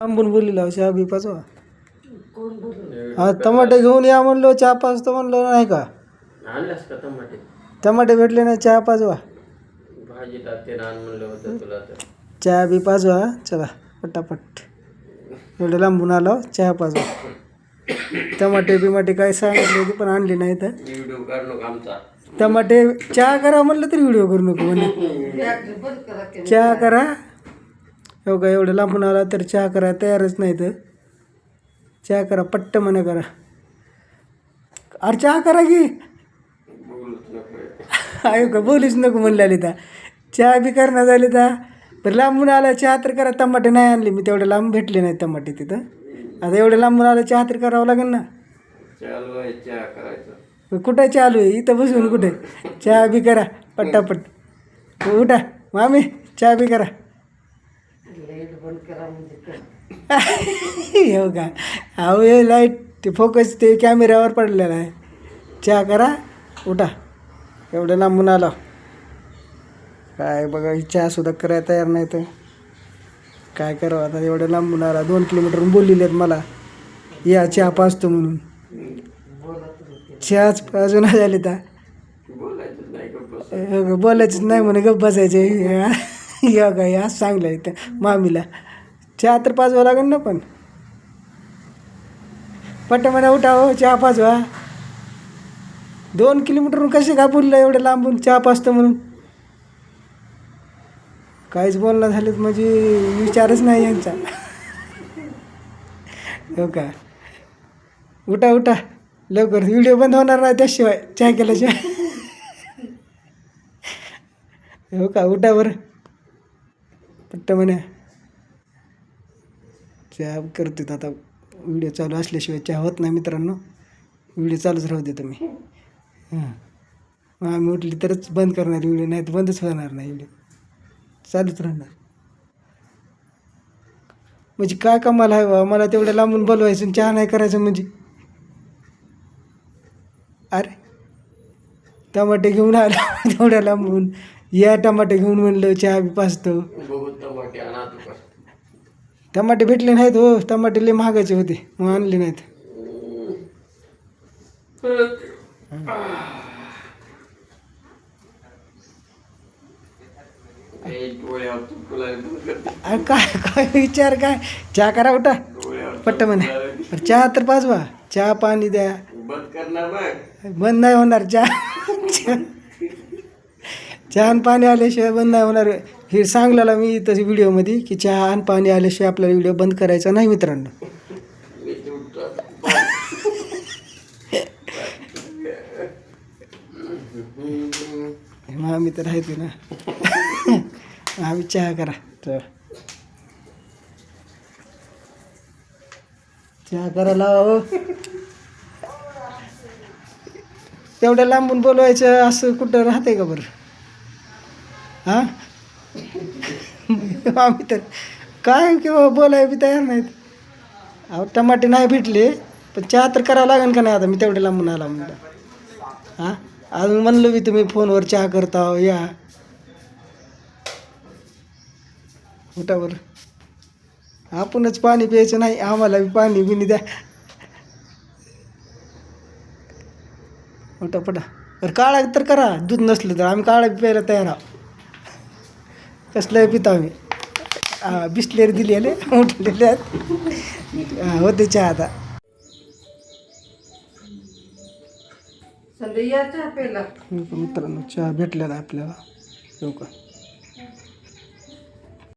लांबून बोललेला चहा बी पाचवा. हा टमाटे घेऊन या म्हणलो चहा पाचतो म्हणलो नाही का? आणलास का टमाटे? टमाटे भेटले नाही चहा पाचवा. भाजी टाकते ना आण म्हणलं होतं तुला तर. चहा बी पाचवा चला पटापट. एवढं लांबून आलो चहा पाचवा. टमाटे बिमाटे काय सांगितले होते पण आणले नाही तर. व्हिडिओ काढ नको आमचा. टमाटे चहा करा म्हणलं तरी व्हिडिओ करू नको म्हणे चहा करा. हो का एवढं लांबून आला तर चहा करा तयारच नाही तर. चहा करा पट्ट म्हणा करा. अरे चहा करा की. बोलूच आहे का बोलीच नको म्हणले तर चहा बी करणं झाली तर बरं लांबून आला चहा तर करा टमाटे नाही आणले. मी तेवढे लांब भेटले नाही टमाटे तिथं. आता एवढं लांबून आलं चहा तर करावं लागेल ना. चालू आहे चहा कुठं चालू आहे? इथं बसून कुठे? चहा बी करा पट्टापट उठा मामी चहा बी करा. हो का? अहो हे लाइट ते फोकस ते कॅमेऱ्यावर पडलेला आहे. चहा करा उठा. एवढं लांबून आला. काय बघा ही चहासुद्धा करायला तयार नाही तर. काय करावं आता? एवढं लांबून आला. दोन किलोमीटरहून आहेत मला. या चहा पाचतो म्हणून. चहाच अजून झाले तर बोलायचंच नाही म्हणे गप्प बसायचे. या का या सांगलं इथं. मामीला. चहा तर पाजवा लागेल ना पण. पट्ट उठा हो चहा पाजवा. दोन किलोमीटरहून कसे का बोललं एवढं लांबून चहा पाचतो म्हणून. काहीच बोलणं झालेत म्हणजे विचारच नाही यांचा. हो का? उठा उठा. लवकर. व्हिडिओ बंद होणार नाही त्याशिवाय. चहा केल्याशिवाय. हो का? उठा बरं. पट्ट म्हणे. चहा करते आता व्हिडिओ चालू असल्याशिवाय चहा होत नाही मित्रांनो. व्हिडिओ चालूच राहू दे तुम्ही. हां. मग आम्ही उठली तरच बंद करणार व्हिडिओ नाही तर बंदच होणार नाही व्हिडिओ. चालूच राहणार. म्हणजे काय कमाल आहे बा? मला तेवढं लांबून बोलवायचं आणि चहा नाही करायचं म्हणजे. अरे टमाटे घेऊन आला. तेवढ्या लांबून. या टमाटे घेऊन म्हणलं चहा बी पाचतो टमाटे आणा तू टमाटे भेटले नाहीत हो टमाटे लय महागाचे होते मग आणले नाहीत. अरे काय काय विचार काय? चहा करा उठा. पट्ट म्हणे. अरे चहा तर पाचवा चहा पाणी द्या. बंद करणार बंद नाही होणार चहा. चहा- चहा आणि पाणी आल्याशिवाय बंद नाही होणार. हे सांगलेला मी तसे व्हिडिओमध्ये की चहा आणि पाणी आल्याशिवाय आपल्याला व्हिडिओ बंद करायचा नाही मित्रांनो. महामित्र आहेत मग आम्ही तर ना. आम्ही चहा करा. तर चहा करायला हो तेवढ्या लांबून बोलवायचं असं कुठं राहते का बरं? हां? आम्ही तर काय किंवा बोलाय बी तयार नाहीत. अहो टमाटे नाही भेटले पण चहा तर करावं लागेल का नाही आता? मी तेवढ्या लांबून आला म्हणलं. हां? अजून म्हणलं मी तुम्ही फोनवर चहा करता हो, या. उठावर. बरं आपणच पाणी प्यायचं नाही आम्हाला बी पाणी बिनी द्या. उठा पटा अरे काळा तर करा दूध नसलं तर आम्ही काळा प्यायला तयार आहोत. कसलंही पितो आम्ही. बिस्लेरी दिलेले उठलेले आहेत. होते चहा आता. मित्रांनो चहा भेटलेला आपल्याला. का?